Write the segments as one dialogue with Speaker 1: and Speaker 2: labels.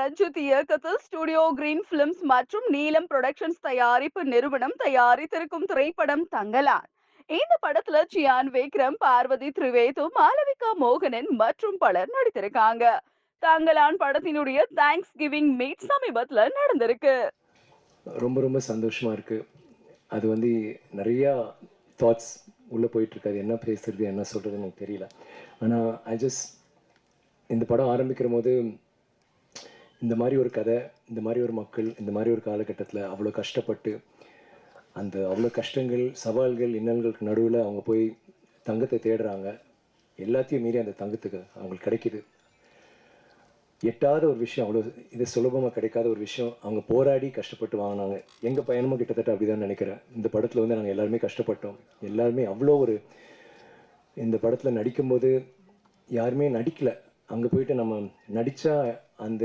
Speaker 1: ரஞ்சித் இயக்கத்தில் studio green films மற்றும் நீலம் புரொடக்ஷன்ஸ் தயாரிப்பு நிறுவனம் தயாரித்திருக்கும் திரைப்படம் தங்கலான். இந்த படத்துல சியான் விக்ரம் பார்வதி திரிவேது மாலவிகா மோகனன் மற்றும் பலர் நடித்திருக்காங்க. தங்கலான் படத்தினுடைய தேங்க்ஸ் கிவிங் மீட் சமீபத்துல நடந்திருக்கு.
Speaker 2: ரொம்ப ரொம்ப சந்தோஷமாக இருக்குது அது வந்து நிறையா தாட்ஸ் உள்ளே போயிட்டுருக்கு அது என்ன பேசுறது என்ன சொல்கிறதுன்னு எனக்கு தெரியல. ஆனால் ஐ ஜஸ்ட் இந்த படம் ஆரம்பிக்கிற போது இந்த மாதிரி ஒரு கதை இந்த மாதிரி ஒரு மக்கள் இந்த மாதிரி ஒரு காலகட்டத்தில் அவ்வளோ கஷ்டப்பட்டு அந்த அவ்வளோ கஷ்டங்கள் சவால்கள் இன்னல்களுக்கு நடுவில் அவங்க போய் தங்கத்தை தேடுறாங்க. எல்லாத்தையும் மீறி அந்த தங்கத்துக்கு அவங்களுக்கு கிடைக்கிது. எட்டாத ஒரு விஷயம் அவ்வளோ இது சுலபமாக கிடைக்காத ஒரு விஷயம். அவங்க போராடி கஷ்டப்பட்டு வாங்கினாங்க. எங்கள் பயணமும் கிட்டத்தட்ட அப்படி தான் நினைக்கிறேன். இந்த படத்தில் வந்து நாங்கள் எல்லாருமே கஷ்டப்பட்டோம். எல்லாருமே அவ்வளோ ஒரு இந்த படத்தில் நடிக்கும்போது யாருமே நடிக்கல. அங்கே போயிட்டு நம்ம நடித்தா அந்த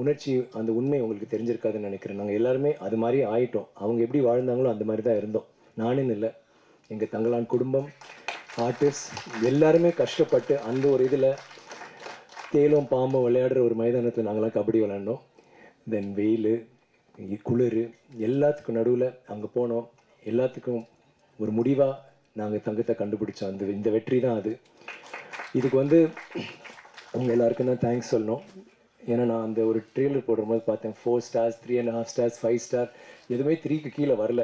Speaker 2: உணர்ச்சி அந்த உண்மை உங்களுக்கு தெரிஞ்சிருக்காதுன்னு நினைக்கிறேன். நாங்கள் எல்லாருமே அது மாதிரி ஆயிட்டோம். அவங்க எப்படி வாழ்ந்தாங்களோ அந்த மாதிரி தான் இருந்தோம். நானும் இல்லை எங்கள் தங்களான் குடும்பம் ஆர்டிஸ்ட் எல்லாருமே கஷ்டப்பட்டு அந்த ஒரு இதில் தேலும் பாம்பும் விளையாடுற ஒரு மைதானத்தில் நாங்களாம் கபடி விளையாண்டோம். தென் வெயில் குளிர் எல்லாத்துக்கும் நடுவில் அங்கே போனோம். எல்லாத்துக்கும் ஒரு முடிவாக நாங்கள் தங்கத்தை கண்டுபிடிச்சோம். அந்த இந்த வெற்றி தான் அது. இதுக்கு வந்து உங்கள் எல்லாருக்கும் தான் தேங்க்ஸ் சொல்லணும். ஏன்னா நான் அந்த ஒரு ட்ரெய்லர் போடும்போது பார்த்தேன். Four stars three and half stars five star எதுவுமே த்ரீக்கு கீழே வரல.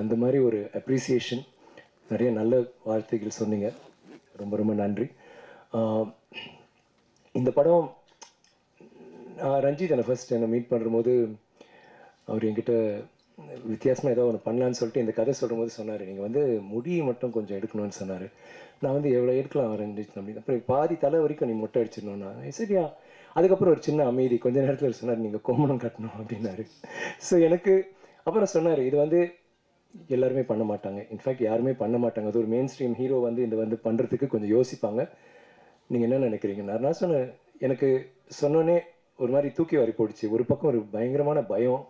Speaker 2: அந்த மாதிரி ஒரு அப்ரிசியேஷன் நிறைய நல்ல வார்த்தைகள் சொன்னீங்க. ரொம்ப ரொம்ப நன்றி. இந்த படம் நான் ரஞ்சித் என்னை ஃபர்ஸ்ட் என்னை மீட் பண்ணும்போது அவர் என்கிட்ட வித்தியாசமாக ஏதோ ஒன்று பண்ணலான்னு சொல்லிட்டு இந்த கதை சொல்லும்போது சொன்னார். நீங்கள் வந்து முடி மட்டும் கொஞ்சம் எடுக்கணும்னு சொன்னார். நான் வந்து எவ்வளோ எடுக்கலாம் வரைஞ்சிச்சு அப்படின்னு. அப்புறம் பாதி தலை வரைக்கும் நீ மொட்டை அடிச்சிடணும்னா சரியா? அதுக்கப்புறம் ஒரு சின்ன அமைதி. கொஞ்ச நேரத்தில் சொன்னார் நீங்கள் கோமணம் கட்டணும் அப்படின்னாரு. ஸோ எனக்கு அப்புறம் சொன்னார் இது வந்து எல்லாருமே பண்ண மாட்டாங்க. இன்ஃபேக்ட் யாருமே பண்ண மாட்டாங்க. அது ஒரு மெயின் ஸ்ட்ரீம் ஹீரோ வந்து இந்த வந்து பண்ணுறதுக்கு கொஞ்சம் யோசிப்பாங்க. நீங்கள் என்ன நினைக்கிறீங்க நான் நான் சொன்னேன் எனக்கு சொன்னோன்னே ஒரு மாதிரி தூக்கி வாரி போடுச்சு. ஒரு பக்கம் ஒரு பயங்கரமான பயம்.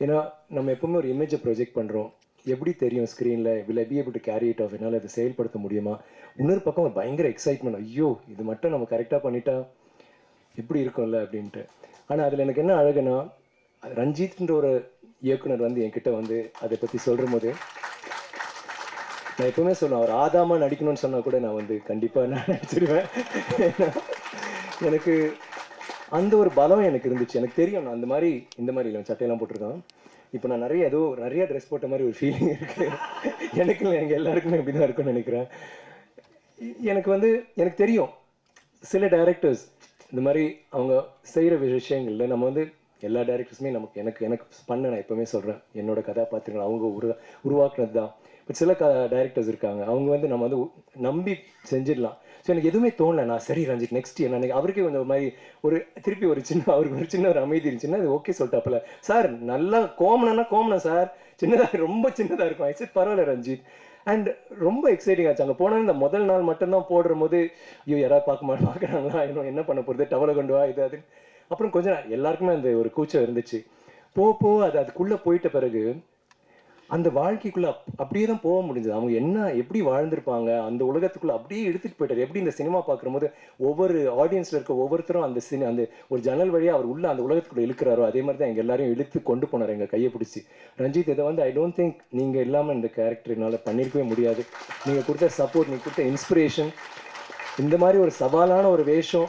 Speaker 2: ஏன்னா நம்ம எப்பவுமே ஒரு இமேஜை ப்ரொஜெக்ட் பண்ணுறோம் எப்படி தெரியும் ஸ்க்ரீனில் will I be able to carry it off என்னால் அதை செயல்படுத்த முடியுமா? இன்னொரு பக்கம் பயங்கர எக்ஸைட்மெண்ட் ஐயோ இது மட்டும் நம்ம கரெக்டாக பண்ணிட்டா எப்படி இருக்கும்ல அப்படின்ட்டு. ஆனால் அதில் எனக்கு என்ன அழகுனா ரஞ்சித்ன்ற ஒரு இயக்குனர் வந்து என்கிட்ட வந்து அதை பற்றி சொல்கிற போது நான் எப்பவுமே சொல்லுவேன் அவர் ஆதாமா நடிக்கணும்னு சொன்னால் கூட நான் வந்து கண்டிப்பாக நான் நடிச்சிடுவேன் எனக்கு அந்த ஒரு பலம் எனக்கு இருந்துச்சு. எனக்கு தெரியும் நான் அந்த மாதிரி இந்த மாதிரி இல்லை சட்டையெல்லாம் போட்டிருக்கேன். இப்போ நான் நிறைய ஏதோ நிறைய ட்ரெஸ் போட்ட மாதிரி ஒரு ஃபீலிங் இருக்கு. எனக்கு இல்லை எங்கள் எல்லாருக்குமே இப்படி தான் இருக்கும்னு நினைக்கிறேன். எனக்கு வந்து எனக்கு தெரியும். சில டைரக்டர்ஸ் இந்த மாதிரி அவங்க செய்கிற விஷயங்கள்ல நம்ம வந்து எல்லா டைரக்டர்ஸுமே நமக்கு எனக்கு எனக்கு பண்ண நான் எப்போவுமே சொல்கிறேன் என்னோட கதாபாத்திரங்கள் அவங்க உரு உருவாக்குனது தான் பட் சில க டைரக்டர்ஸ் இருக்காங்க. அவங்க வந்து நம்ம வந்து நம்பி செஞ்சிடலாம். ஸோ எனக்கு எதுவுமே தோணலை. நான் சரி ரஞ்சித் நெக்ஸ்ட் என்ன அவருக்கே கொஞ்சம் ஒரு மாதிரி ஒரு திருப்பி ஒரு சின்ன அவருக்கு ஒரு சின்ன ஒரு அமைதி இருந்துச்சுன்னா அது ஓகே சொல்லிட்டாப்புல. சார் நல்லா கோமணம்னா கோமணம் சார் சின்னதாக ரொம்ப சின்னதாக இருக்கும். ஐ சரி பரவாயில்ல ரஞ்சித். அண்ட் ரொம்ப எக்ஸைட்டிங் ஆச்சு. அங்கே போனால் இந்த முதல் நாள் மட்டும்தான் போடுற போது ஐயோ யாராவது பார்க்க மாட்டேன் பார்க்குறாங்களா இன்னும் என்ன பண்ண போகிறது டவலை கொண்டு வா இது அதுன்னு. அப்புறம் கொஞ்ச நாள் எல்லாருக்குமே அந்த ஒரு கூச்சம் இருந்துச்சு. போ போ அது அதுக்குள்ளே போயிட்ட பிறகு அந்த வாழ்க்கைக்குள்ள அப்- அப்படியே தான் போக முடிஞ்சது. அவங்க என்ன எப்படி வாழ்ந்திருப்பாங்க அந்த உலகத்துக்குள்ள அப்படியே எடுத்துட்டு போயிட்டாரு. எப்படி இந்த சினிமா பார்க்கும்போது ஒவ்வொரு ஆடியன்ஸ்ல இருக்க ஒவ்வொருத்தரும் அந்த சினி அந்த ஒரு ஜன்னல் வழியாக அவர் உள்ள அந்த உலகத்துக்குள்ள இழுக்கிறாரோ அதே மாதிரி தான் எங்க எல்லாரையும் இழுத்து கொண்டு போனார் எங்க கையை பிடிச்சி. ரஞ்சித் இதை வந்து ஐ டோன்ட் திங்க் நீங்க இல்லாம இந்த கேரக்டர் என்னால் பண்ணிருக்கவே முடியாது. நீங்க கொடுத்த சப்போர்ட் நீங்க கொடுத்த இன்ஸ்பிரேஷன் இந்த மாதிரி ஒரு சவாலான ஒரு வேஷம்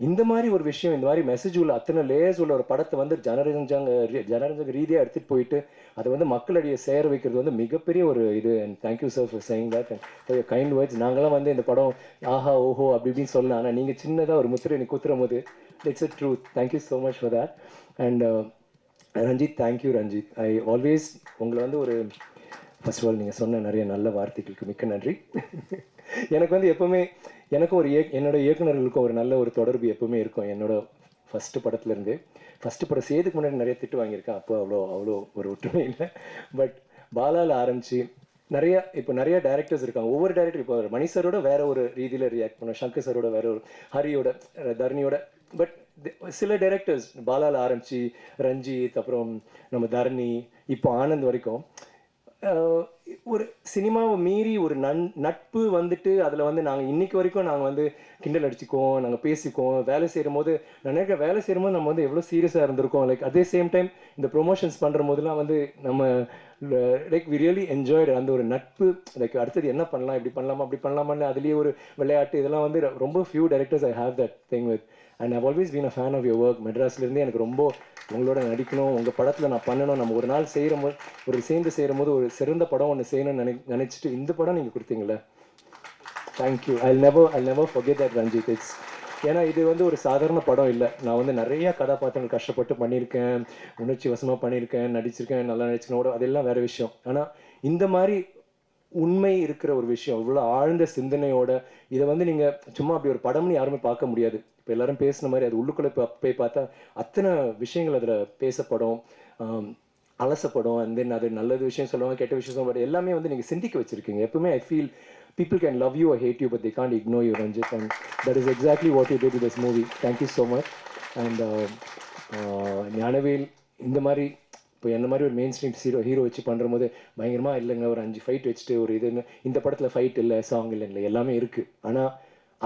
Speaker 2: இந்த மாதிரி ஒரு விஷயம் இந்த மாதிரி மெசேஜ் உள்ள அத்தனை லேயர்ஸ் உள்ள ஒரு படத்தை வந்து ஜனரஞ்சங்க ஜனரஞ்சக ரீதியாக எடுத்துகிட்டு போயிட்டு அதை வந்து மக்களிடையே சேர வைக்கிறது வந்து மிகப்பெரிய ஒரு இது. And thank you sir for saying that and kind words நாங்களாம் வந்து இந்த படம் ஆஹா ஓஹோ அப்படி இப்படின்னு சொல்லலாம் ஆனால் நீங்கள் சின்னதாக ஒரு முத்திரை நீ குத்துற போது it's a truth thank you so much for that and Ranjith thank you Ranjith. I always உங்களை வந்து ஒரு ஃபர்ஸ்ட் ஆஃப் ஆல் நீங்கள் சொன்ன நிறைய நல்ல வார்த்தைகளுக்கு மிக்க நன்றி. எனக்கு வந்து எப்போவுமே எனக்கு ஒரு இயக் என்னோட இயக்குனர்களுக்கும் ஒரு நல்ல ஒரு தொடர்பு எப்பவுமே இருக்கும். என்னோட ஃபஸ்ட்டு படத்துலேருந்து. ஃபஸ்ட்டு படம் செய்யறதுக்கு முன்னாடி நிறைய திட்டு வாங்கியிருக்கேன். அப்போ அவ்வளோ அவ்வளோ ஒரு ஒற்றுமை இல்லை. பட் பாலால ஆரம்பிச்சு நிறைய இப்போ நிறைய டேரக்டர்ஸ் இருக்காங்க. ஒவ்வொரு டேரக்டர் இப்போ மணி சரோட வேற ஒரு ரீதியில் ரியாக்ட் பண்ணுவோம் சங்கர் சரோட வேற ஒரு ஹரியோட தர்ணியோட. தரணியோட பட் சில டேரக்டர்ஸ் பாலால ஆரம்பிச்சு ரஞ்சித் அப்புறம் நம்ம தரணி இப்போ ஆனந்த் வரைக்கும் ஒரு சினிமாவை மீறி ஒரு நன் நட்பு வந்துட்டு அதில் வந்து நாங்கள் இன்னைக்கு வரைக்கும் நாங்கள் வந்து கிண்டல் அடிச்சுக்குவோம் நாங்கள் பேசிக்குவோம் வேலை செய்யும் போது நான் வேலை செய்யும் போது நம்ம வந்து எவ்வளோ சீரியஸாக இருந்திருக்கோம். லைக் அதே சேம் டைம் இந்த ப்ரொமோஷன்ஸ் பண்ணுற போதெல்லாம் வந்து நம்ம லைக் வி ரியலி என்ஜாய்டு அந்த ஒரு நட்பு. லைக் அடுத்தது என்ன பண்ணலாம் இப்படி பண்ணலாமா அப்படி பண்ணலாமான்னு அதுலேயே ஒரு விளையாட்டு இதெல்லாம் வந்து ரொம்ப few directors I have that thing with and I've always been a fan of your work மெட்ராஸ்லேருந்து எனக்கு ரொம்ப உங்களோட நடிக்கணும் உங்கள் படத்தில் நான் பண்ணணும். நம்ம ஒரு நாள் செய்கிற போது ஒரு சேர்ந்து செய்கிற போது ஒரு சிறந்த படம் ஒன்று செய்யணும்னு நினை நினச்சிட்டு இந்த படம் நீங்கள் கொடுத்தீங்களே thank you I never I never forget that Ranjith it's ஏன்னா இது வந்து ஒரு சாதாரண படம் இல்லை. நான் வந்து நிறைய கதாபாத்திரங்கள் கஷ்டப்பட்டு பண்ணியிருக்கேன். உணர்ச்சி வசமாக பண்ணியிருக்கேன். நடிச்சிருக்கேன். நல்லா நடிச்சிருக்கேன். அதெல்லாம் வேற விஷயம். ஆனால் இந்த மாதிரி உண்மை இருக்கிற ஒரு விஷயம் இவ்வளோ ஆழ்ந்த சிந்தனையோட இதை வந்து நீங்கள் சும்மா அப்படி ஒரு படம்னு யாருமே பார்க்க முடியாது. இப்போ எல்லாரும் பேசின மாதிரி அது உள்ளுக்குள்ளே போய் போய் பார்த்தா அத்தனை விஷயங்கள் அதில் பேசப்படும். அலசப்படும். அண்ட் தென் அது நல்லது விஷயம் சொல்லுவாங்க கெட்ட விஷயம் சொல்லுவாங்க. எல்லாமே வந்து நீங்கள் சிந்திக்க வச்சுருக்கீங்க. எப்பவுமே I feel people can love you or hate you but they can't ignore you Ranjit and that is exactly what you did with this movie. Thank you so much. And uh, uh, Gnanavel இந்த மாதிரி இப்போ என்ன மாதிரி ஒரு main stream hero hero வச்சு பண்ணுற போது பயங்கரமாக இல்லைங்க ஒரு அஞ்சு ஃபைட் வச்சுட்டு ஒரு இதுன்னு. இந்த படத்தில் ஃபைட் இல்லை சாங் இல்லை இல்லை எல்லாமே இருக்குது ஆனால்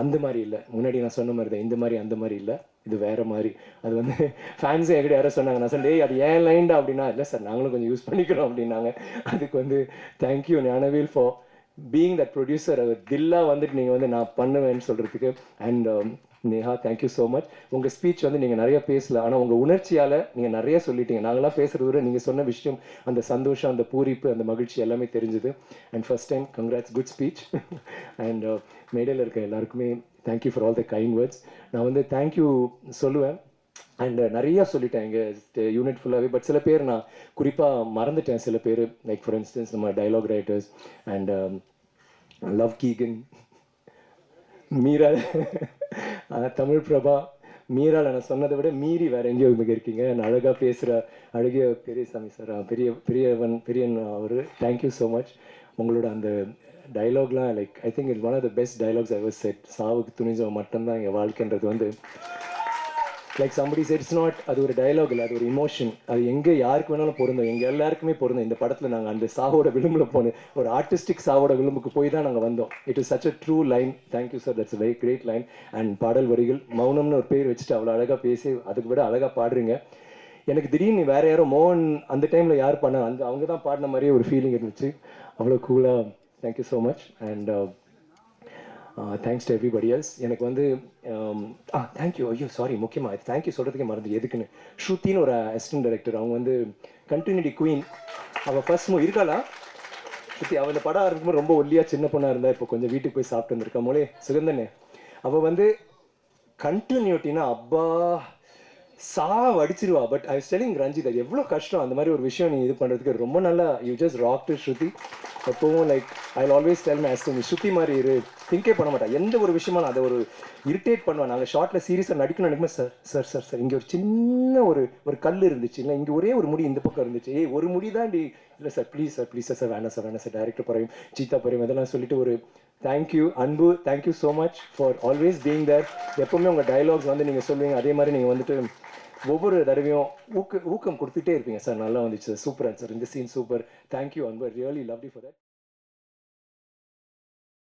Speaker 2: அந்த மாதிரி இல்லை. முன்னாடி நான் சொன்ன மாதிரி தான். இந்த மாதிரி அந்த மாதிரி இல்லை. இது வேறு மாதிரி. அது வந்து ஃபேன்ஸே என்கிட்ட யாரோ சொன்னாங்க. நான் சொன்னேன் அது ஏன் லைன்டா அப்படின்னா இல்லை சார் நாங்களும் கொஞ்சம் யூஸ் பண்ணிக்கிறோம் அப்படின்னாங்க. அதுக்கு வந்து thank you Gnanavel for being that producer தில்லா வந்துட்டு நீங்கள் வந்து நான் பண்ணுவேன்னு சொல்கிறதுக்கு and Neha thank you so much உங்கள் ஸ்பீச் வந்து நீங்கள் நிறைய பேசல ஆனால் உங்கள் உணர்ச்சியால் நீங்கள் நிறைய சொல்லிட்டீங்க. நாங்களாம் பேசுகிறது விட நீங்கள் சொன்ன விஷயம் அந்த சந்தோஷம் அந்த பூரிப்பு அந்த மகிழ்ச்சி எல்லாமே தெரிஞ்சுது. And first time congrats good speech and மேடையில் இருக்க எல்லாருக்குமே thank you for all the kind words நான் வந்து தேங்க்யூ சொல்லுவேன். அண்ட் uh, நிறைய சொல்லிட்டேன். எங்கள் யூனிட் ஃபுல்லாகவே பட் சில பேர் நான் குறிப்பாக மறந்துட்டேன். சில பேர் லைக் ஃபார் இன்ஸ்டன்ஸ் நம்ம டைலாக் ரைட்டர்ஸ் அண்ட் லவ் கீகன் மீரா தமிழ் பிரபா மீரால நான் சொன்னதை விட மீறி வேற எங்கேயோ மிக இருக்கீங்க. நான் அழகாக பேசுகிற அழகிய பெரியசாமி சார் பெரிய பெரியவன் பெரியன் அவர். தேங்க்யூ ஸோ மச் உங்களோட அந்த டைலாக்லாம் like I think it one of the best dialogues I was said சாவுக்கு துணிஞ்சவன் மட்டும்தான் எங்கள் வாழ்க்கைன்றது வந்து like somebody said it's not அது ஒரு டயலாக் இல்லை அது ஒரு இமோஷன் அது எங்கே யாருக்கு வேணாலும் பொருந்தோம். எங்கள் எல்லாருக்குமே பொருந்தோம். இந்த படத்தில் நாங்கள் அந்த சாவோட விளிம்பில் போனோம் ஒரு ஆர்டிஸ்டிக் சாவோட விளிம்புக்கு போய் தான் நாங்கள் வந்தோம். It is such a true line thank you sir that's very great line and பாடல் வரிகள் மௌனம்னு ஒரு பேர் வச்சுட்டு அவ்வளோ அழகாக பேசி அதுக்கு விட அழகாக பாடுறீங்க. எனக்கு திடீர்னு வேற யாரோ மோகன் அந்த டைமில் யார் பண்ண அந்த அவங்க தான் பாடின மாதிரியே ஒரு ஃபீலிங் இருந்துச்சு. அவ்வளோ கூலாக thank you so much and thanks to everybody else எனக்கு வந்து um, ah, ஆ தேங்க்யூ ஐயோ சாரி முக்கியமாக தேங்க்யூ சொல்கிறதுக்கே மறந்து எதுக்குன்னு? ஸ்ருத்தின்னு ஒரு அசிஸ்டன்ட் டைரக்டர் அவங்க வந்து கண்டினியூட்டி குயின் அவள் ஃபர்ஸ்ட் மூ இருக்காளா? ஸ்ருதி அவள் இந்த படம் ஆரம்பிக்கும்போது ரொம்ப ஒல்லியாக சின்ன பொண்ணாக இருந்தால் இப்போ கொஞ்சம் வீட்டுக்கு போய் சாப்பிட்டு வந்திருக்கா. மொழி சுகந்தனே. அவள் வந்து கண்டினியூட்டினா அப்பா சா அடிச்சிருவா. பட் ஐ ஸ்டெலிங் ரஞ்சித் அது எவ்வளோ கஷ்டம் அந்த மாதிரி ஒரு விஷயம் நீ இது பண்ணுறதுக்கு ரொம்ப நல்லா you just rock to Shruti எப்பவும் like I always tell my நீ ஸ்ருதி மாதிரி இரு. திங்கே பண்ண மாட்டேன் எந்த ஒரு விஷயமா நான் அதை ஒரு இரிட்டேட் பண்ணுவேன். நாங்கள் ஷார்ட்டில் சீரியஸாக நடிக்கணும் நினைக்கும் சார் சார் சார் சார் இங்கே ஒரு சின்ன ஒரு ஒரு கல் இருந்துச்சு. இல்லை இங்கே ஒரே ஒரு முடி இந்த பக்கம் இருந்துச்சு. ஏய் ஒரு முடி தான் டி. இல்லை sir please sir please sir sir வேணாம் சார் வேணாம் சார் டேரக்டர் பறையும் சீதா பறையும் இதெல்லாம் சொல்லிட்டு ஒரு thank you Anbu thank you so much for always being there எப்பவுமே உங்கள் டயலாக்ஸ் வந்து நீங்கள் சொல்லுவீங்க. அதே மாதிரி நீங்கள் வந்துட்டு ஒவ்வொரு தடவையும் ஊக்க ஊக்கம் கொடுத்துட்டே இருப்பீங்க சார். நல்லா வந்துச்சு சூப்பராக சார் இந்த சீன் சூப்பர். தேங்க்யூ அன்பர் really love you for that